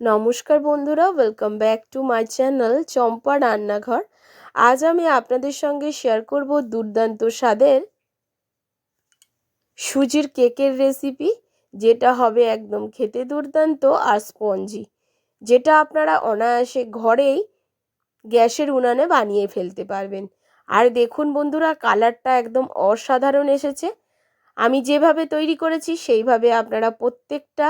নমস্কার বন্ধুরা welcome back to my channel Champa রান্নাঘর। আজ আমি আপনাদের সঙ্গে শেয়ার করব দুর্দান্ত স্বাদের সুজির কেকের রেসিপি যেটা হবে একদম খেতে দুর্দান্ত আর স্পঞ্জি যেটা আপনারা অনায়াসে ঘরেই গ্যাসের উনানে বানিয়ে ফেলতে পারবেন। আর দেখুন বন্ধুরা কালারটা একদম অসাধারণ এসেছে। আমি যেভাবে তৈরি করেছি, সেইভাবে আপনারা প্রত্যেকটা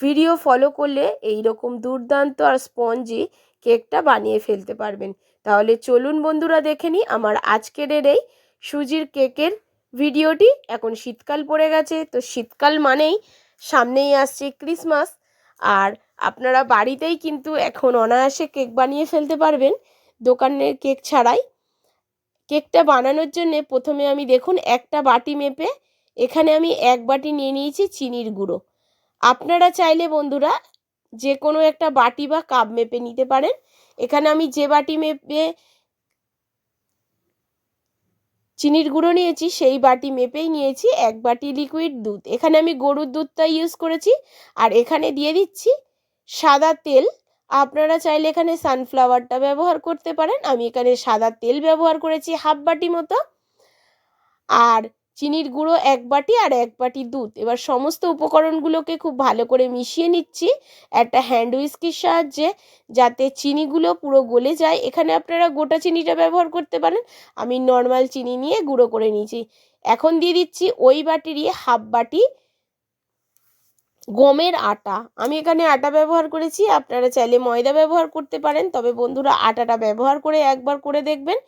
ভিডিও ফলো করলে এই রকম দুর্দান্ত আর স্পঞ্জি কেকটা বানিয়ে ফেলতে পারবেন। তাহলে চলুন বন্ধুরা দেখে নিই আমার আজকের এই সুজির কেকের ভিডিওটি এখন শীতকাল পড়ে গেছে, তো শীতকাল মানেই সামনেই আসছে ক্রিসমাস আর আপনারা বাড়িতেই কিন্তু এখন অনায়াসে কেক বানিয়ে ফেলতে পারবেন, দোকানের কেক ছাড়াই। কেকটা বানানোর জন্যে প্রথমে আমি দেখুন একটা বাটি মেপে, এখানে আমি এক বাটি নিয়ে নিয়েছি চিনির গুঁড়ো। আপনারা চাইলে বন্ধুরা যে কোনো একটা বাটি বা কাপ মেপে নিতে পারেন। এখানে আমি যে বাটি মেপে চিনির গুঁড়ো নিয়েছি, সেই বাটি মেপেই নিয়েছি এক বাটি লিকুইড দুধ। এখানে আমি গরুর দুধটা ইউজ করেছি আর এখানে দিয়ে দিচ্ছি সাদা তেল। আপনারা চাইলে এখানে সানফ্লাওয়ারটা ব্যবহার করতে পারেন। আমি এখানে সাদা তেল ব্যবহার করেছি হাফ বাটি মতো। আর চিনির গুঁড়ো এক বাটি আর এক বাটি দুধ। এবার সমস্ত উপকরণগুলোকে খুব ভালো করে মিশিয়ে নিচ্ছি। একটা হ্যান্ড উইস্কির সাহায্যে যাতে চিনিগুলো পুরো গলে যায়। এখানে আপনারা গোটা চিনিটা ব্যবহার করতে পারেন। আমি নর্মাল চিনি নিয়ে গুঁড়ো করে নিয়েছি। এখন দিয়ে দিচ্ছি ওই বাটিরই হাফ বাটি গমের আটা। আমি এখানে আটা ব্যবহার করেছি, আপনারা চাইলে ময়দা ব্যবহার করতে পারেন, তবে বন্ধুরা আটাটা ব্যবহার করে একবার করে দেখবেন।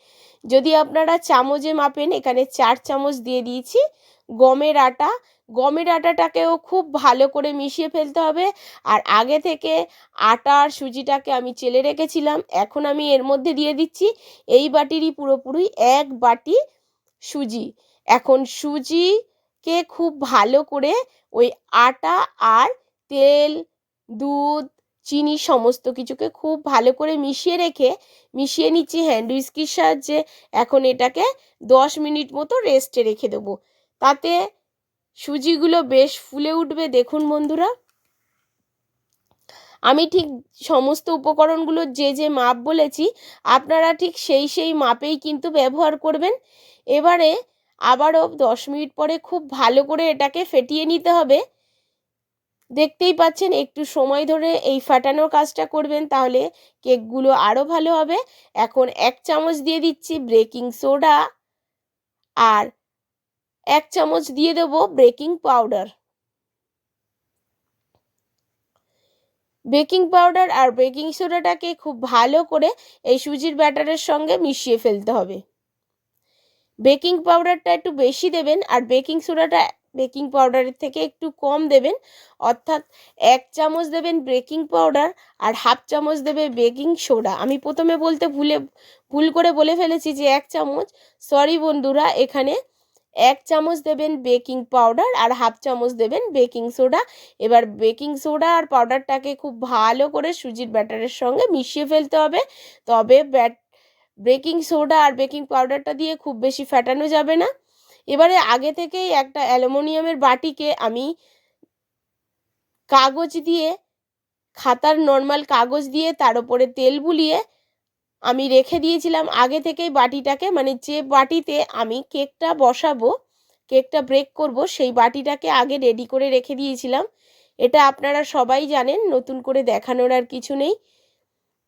যদি আপনারা চামচে মাপেন, এখানে চার চামচ দিয়ে দিয়েছি গমের আটা। গমের আটাটাকেও খুব ভালো করে মিশিয়ে ফেলতে হবে। আর আগে থেকে আটা আর সুজিটাকে আমি চেলে রেখেছিলাম, এখন আমি এর মধ্যে দিয়ে দিচ্ছি এই বাটিরই পুরোপুরি এক বাটি সুজি। এখন সুজিকে খুব ভালো করে ওই আটা আর তেল, দুধ, চিনি সমস্ত কিছুকে খুব ভালো করে মিশিয়ে রেখে, মিশিয়ে নিচ্ছি হ্যান্ড উইস্কির সাহায্যে, এখন এটাকে দশ মিনিট মতো রেস্টে রেখে দেবো। তাতে সুজিগুলো বেশ ফুলে উঠবে, দেখুন বন্ধুরা। আমি ঠিক সমস্ত উপকরণগুলো যে যে মাপ বলেছি, আপনারা ঠিক সেই সেই মাপেই কিন্তু ব্যবহার করবেন। এবারে আবারও দশ মিনিট পরে খুব ভালো করে এটাকে ফেটিয়ে নিতে হবে। দেখতেই পাচ্ছেন, একটু সময় ধরে এই ফাটানোর কাজটা করবেন তাহলে কেকগুলো আরও ভালো হবে। এখন এক চামচ দিয়ে দিচ্ছি ব্রেকিং সোডা আর এক চামচ দিয়ে দেব বেকিং পাউডার। বেকিং পাউডার আর বেকিং সোডাটাকে খুব ভালো করে এই সুজির ব্যাটারের সঙ্গে মিশিয়ে ফেলতে হবে। বেকিং পাউডারটা একটু বেশি দেবেন আর বেকিং সোডাটা বেকিং পাউডারের থেকে একটু কম দেবেন। অর্থাৎ এক চামচ দেবেন বেকিং পাউডার আর হাফ চামচ দেবে বেকিং সোডা। আমি প্রথমে বলতে ভুলে, ভুল করে বলে ফেলেছি যে এক চামচ। সরি বন্ধুরা, এখানে এক চামচ দেবেন বেকিং পাউডার আর হাফ চামচ দেবেন বেকিং সোডা। এবার বেকিং সোডা আর পাউডারটাকে খুব ভালো করে সুজির ব্যাটারের সঙ্গে মিশিয়ে ফেলতে হবে। তবে ব্যাট বেকিং সোডা আর বেকিং পাউডারটা দিয়ে খুব বেশি ফ্যাটানো যাবে না। এবারে আগে থেকেই একটা অ্যালুমিনিয়ামের বাটিকে আমি কাগজ দিয়ে, খাতার নর্মাল কাগজ দিয়ে, তার উপরে তেল বুলিয়ে আমি রেখে দিয়েছিলাম। আগে থেকেই বাটিটাকে মানে যে বাটিতে আমি কেকটা বসাবো, কেকটা ব্রেক করব, সেই বাটিটাকে আগে রেডি করে রেখে দিয়েছিলাম। এটা আপনারা সবাই জানেন, নতুন করে দেখানোর আর কিছু নেই।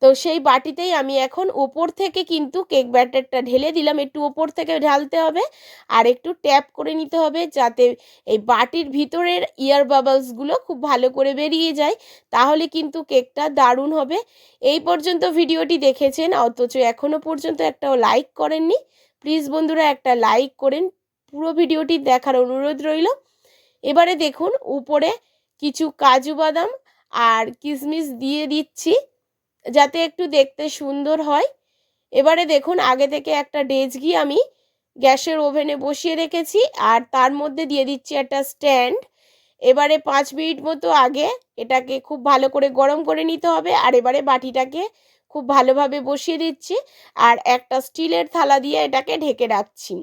তো সেই বাটিতেই আমি এখন ওপর থেকে কিন্তু কেক ব্যাটারটা ঢেলে দিলাম। একটু ওপর থেকে ঢালতে হবে আর একটু ট্যাপ করে নিতে হবে যাতে এই বাটির ভিতরের ইয়ার বাবলসগুলো খুব ভালো করে বেরিয়ে যায়, তাহলে কিন্তু কেকটা দারুণ হবে। এই পর্যন্ত ভিডিওটি দেখেছেন, অথচ এখনও পর্যন্ত একটাও লাইক করেননি। প্লিজ বন্ধুরা, একটা লাইক করেন, পুরো ভিডিওটি দেখার অনুরোধ রইল। এবারে দেখুন, উপরে কিছু কাজু বাদাম আর কিশমিশ দিয়ে দিচ্ছি। যাতে একটু দেখতে সুন্দর হয়। এবারে দেখুন, আগে থেকে একটা ডেজগি আমি গ্যাসের ওভেনে বসিয়ে রেখেছি আর তার মধ্যে দিয়ে দিচ্ছি একটা স্ট্যান্ড। এবারে পাঁচ মিনিট মতো আগে এটাকে খুব ভালো করে গরম করে নিতে হবে আর এবারে বাটিটাকে খুব ভালোভাবে বসিয়ে দিচ্ছি। আর একটা স্টিলের থালা দিয়ে এটাকে ঢেকে রাখছি।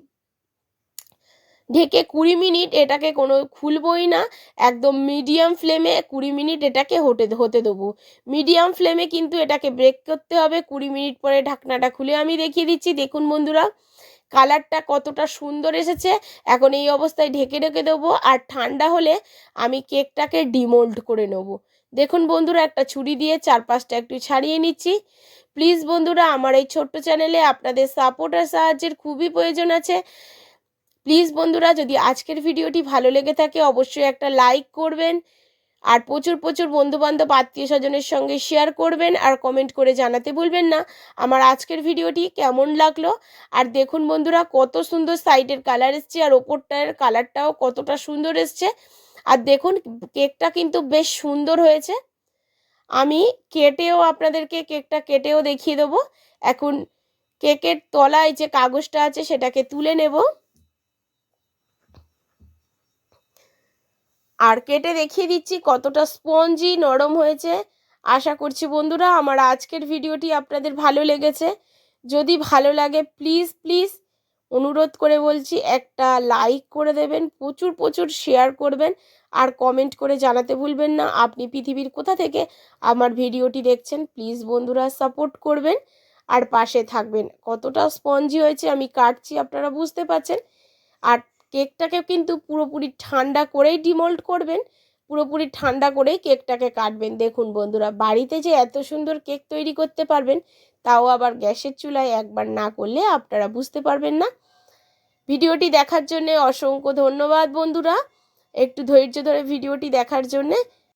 ঢেকে কুড়ি মিনিট এটাকে কোনো খুলবই না, একদম মিডিয়াম ফ্লেমে কুড়ি মিনিট এটাকে হতে হতে দেবো। মিডিয়াম ফ্লেমে কিন্তু এটাকে ব্রেক করতে হবে, কুড়ি মিনিট পরে ঢাকনাটা খুলে আমি দেখিয়ে দিচ্ছি। দেখুন বন্ধুরা কালারটা কতটা সুন্দর এসেছে। এখন এই অবস্থায় ঢেকে ঢেকে দেবো আর ঠান্ডা হলে আমি কেকটাকে ডিমোল্ড করে নেব। দেখুন বন্ধুরা, একটা ছুরি দিয়ে চারপাশটা একটু ছাড়িয়ে নিচ্ছি। প্লিজ বন্ধুরা, আমার এই ছোট্ট চ্যানেলে আপনাদের সাপোর্ট আর সাহায্যের খুবই প্রয়োজন আছে। প্লিজ বন্ধুরা, যদি আজকের ভিডিওটি ভালো লেগে থাকে, অবশ্যই একটা লাইক করবেন আর প্রচুর প্রচুর বন্ধুবান্ধব আত্মীয় স্বজনের সঙ্গে শেয়ার করবেন আর কমেন্ট করে জানাতে ভুলবেন না। আমার আজকের ভিডিওটি কেমন লাগল? আর দেখুন বন্ধুরা, কত সুন্দর সাইডের কালার এসছে আর ওপরটার কালারটাও কতটা সুন্দর এসছে। আর দেখুন, কেকটা কিন্তু বেশ সুন্দর হয়েছে। আমি কেটেও আপনাদেরকে কেকটা কেটেও দেখিয়ে দেবো। এখন কেকের তলায় যে কাগজটা আছে, সেটাকে তুলে নেব। আর কেটে দেখিয়ে দিচ্ছি কতটা স্পঞ্জি নরম হয়েছে। আশা করছি বন্ধুরা আমার আজকের ভিডিওটি আপনাদের ভালো লেগেছে। যদি ভালো লাগে প্লিজ প্লিজ অনুরোধ করে বলছি একটা লাইক করে দেবেন, প্রচুর প্রচুর শেয়ার করবেন আর কমেন্ট করে জানাতে ভুলবেন না। আপনি পৃথিবীর কোথা থেকে আমার ভিডিওটি দেখছেন প্লিজ বন্ধুরা সাপোর্ট করবেন আর পাশে থাকবেন। কতটা স্পঞ্জি হয়েছে আমি কাটছি, আপনারা বুঝতে পারছেন। আর কেকটাকে কিন্তু পুরোপুরি ঠান্ডা করেই ডিমোল্ড করবেন, পুরোপুরি ঠান্ডা করেই কেকটাকে কাটবেন। দেখুন বন্ধুরা, বাড়িতে যে এত সুন্দর কেক তৈরি করতে পারবেন, তাও আবার গ্যাসের চুলায় একবার না করলে আপনারা বুঝতে পারবেন না। ভিডিওটি দেখার জন্যে অসংখ্য ধন্যবাদ বন্ধুরা। একটু ধৈর্য ধরে ভিডিওটি দেখার জন্যে